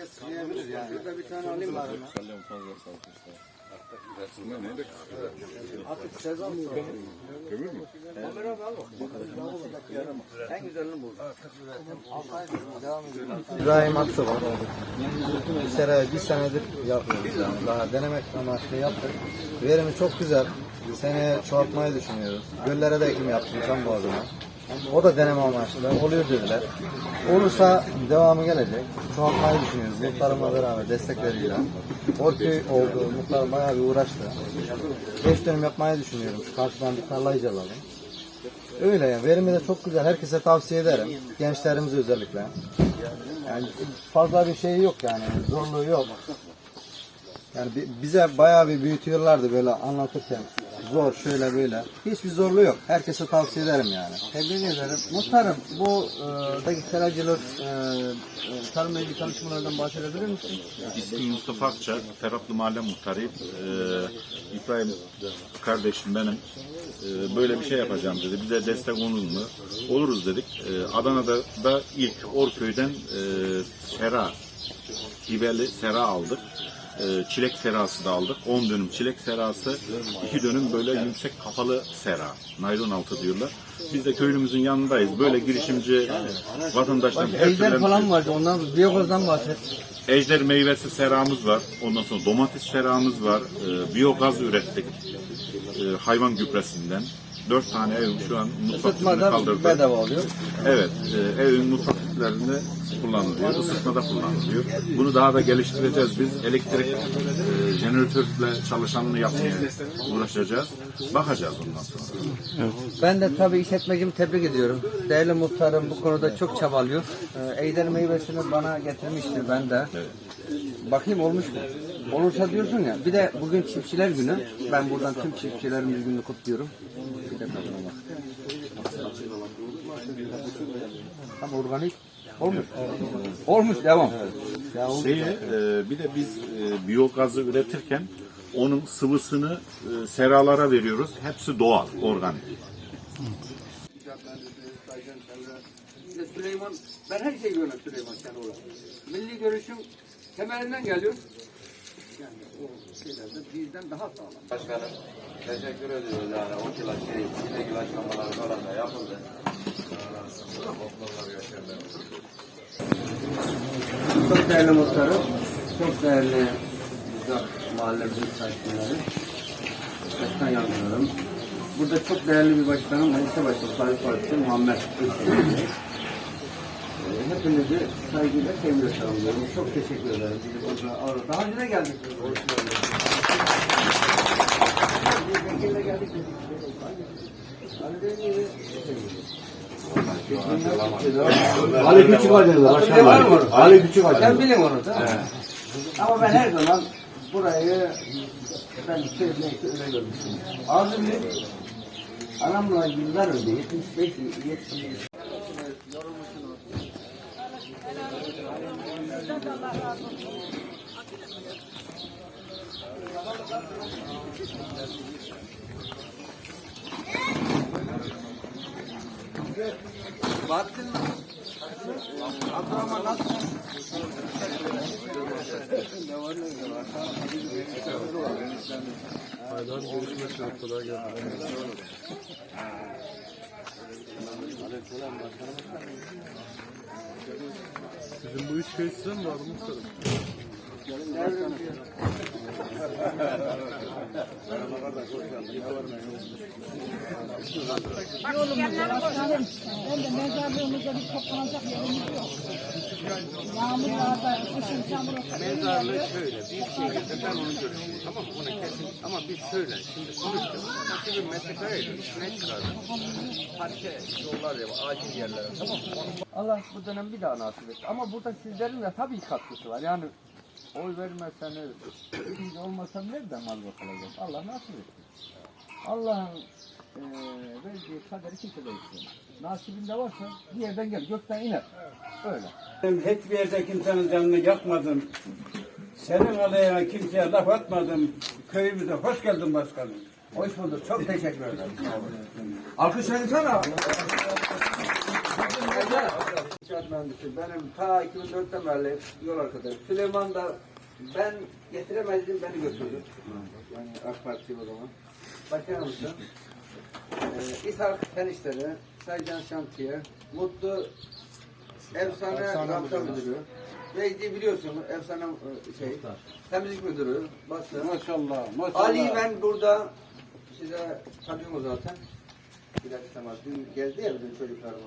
herkes yiyebilir yani. Burada bir tane alayım mı? Artık sezon mu? Kamera mı al En güzelini buldum. İbrahim Akçoban. Bir sene, bir senedir yapıyoruz yani. Daha denemek amaçlı yaptık. Verimi çok güzel. Seneye çoğaltmayı düşünüyoruz. Göllere de ekim yaptık Can Boğazı'na. O da deneme amaçlı. Oluyor dediler. Olursa devamı gelecek. Çoğaltmayı düşünüyoruz. Muhtarımla beraber destekleriyle. Orköy oldu. Muhtar bayağı bir uğraştı. Beş dönüm yapmayı düşünüyorum. Şu karşıdan bir tarlayı alalım. Öyle yani. Verimi de çok güzel. Herkese tavsiye ederim. Gençlerimize özellikle. Yani fazla bir şey yok yani. Zorluğu yok. Yani bi- bize bayağı bir büyütüyorlardı böyle anlatırken. Zor şöyle böyle. Hiçbir zorluğu yok. Herkese tavsiye ederim yani. Tebrik ederim. Muhtarım bu e, seracılık e, e, tarımla ilgili çalışmalardan bahsedebilir misin? İsmim Mustafa Akça, Ferhatlı Mahalle Muhtarıyım. Ee, İbrahim kardeşim benim ee, böyle bir şey yapacağım dedi. Bize destek olur mu? Oluruz dedik. Ee, Adana'da da ilk Orköy'den e, sera, biberli sera aldık. Ee, çilek serası da aldık. 10 dönüm çilek serası, 2 dönüm böyle yüksek kafalı sera. Naylon altı diyorlar. Biz de köylümüzün yanındayız. Böyle girişimci vatandaşların her Ejder türlü- falan vardı. Ondan biyogazdan bahset. Ejder meyvesi seramız var. Ondan sonra domates seramız var. Ee, biyogaz ürettik. Ee, hayvan gübresinden. Dört tane ev şu an mutfak tüpünü Isıtmada kaldırdık. bedava oluyor. Evet, e, evin mutfak tüplerinde kullanılıyor. Isıtmada kullanılıyor. Bunu daha da geliştireceğiz. Biz elektrik e, jeneratörle çalışanını yapmaya uğraşacağız. Bakacağız ondan sonra. Ben de tabii işletmecimi tebrik ediyorum. Değerli muhtarım bu konuda çok çabalıyor. Ee, Ejder meyvesini bana getirmiştir ben de. Bakayım olmuş mu? Olursa diyorsun ya. Bir de bugün çiftçiler günü. Ben buradan tüm çiftçilerimiz gününü kutluyorum. Bak. Tam organik. Olmuş. Olmuş devam. Şeyi, e, bir de biz e, biyogazı üretirken onun sıvısını e, seralara veriyoruz. Hepsi doğal, organik. Süleyman, ben her şeyi görüyorum Süleyman Şenol'a. Milli görüşüm temelinden geliyor. Yani o şeylerde bizden daha sağlam. Başkanım teşekkür ediyoruz yani o kila şey, yine ilaçlamalar falan da yapıldı. Çok değerli muhtarım, çok değerli Uzak Mahallemizin sakinleri. Başkan yardımcılarım. Burada çok değerli bir başkanım, Manisa Başkanı Sahip Partisi Muhammed Öztürk. Hepinizi saygıyla sevgiyle selamlıyorum. Çok teşekkür ederim. Daha önce de geldik. Hoş geldiniz. Bir şekilde geldik. Bey'in Ali Küçük Hacı'nda Hatırlıyor var? Ali Küçük Sen bilin onu mi? Ama ben her zaman burayı ben neyse öyle görmüştüm. Abim anamla yıllar önce 75 70 Bahattin Abdurrahman nasılsın? Sizin bu iş kayıtsızda mı var muhtarım? Ben bir şöyle bir şekilde ben onu görüşeyim tamam? Ona kesin ama biz şöyle şimdi sonuçta nasıl bir metrekare üstüne çıkardık. Parke yollar ya acil yerlere tamam? Allah bu dönem bir daha nasip etti. Ama burada sizlerin de tabii katkısı var. Yani oy vermezseniz, biz olmasa nereden mal bakılacak? Allah nasip etti. Allah'ın eee verdiği kaderi kimse değiştiremez. Nasibinde varsa bir yerden gel, gökten iner. Öyle. Ben hiçbir yerde kimsenin canını yakmadım. Senin aleyhine kimseye laf atmadım. Köyümüze hoş geldin başkanım. Hoş bulduk. Çok teşekkür ederim. Alkışlayın sana. İnşaat mühendisi. Benim ta 2004'ten beri yol arkadaşım. Süleyman da ben getiremezdim beni götürdü. Yani AK Parti o zaman. Başkanımızın. Ee, İshak Fen İşleri, Saycan Şantiye, Mutlu Efsane Rapta Müdürü. Veydi biliyorsun efsane e, şey, temizlik müdürü, basın. Maşallah, maşallah. Ali'yi ben burada size tanıyorum zaten. Bir dakika. Dün geldi ya bizim çocuklar burada.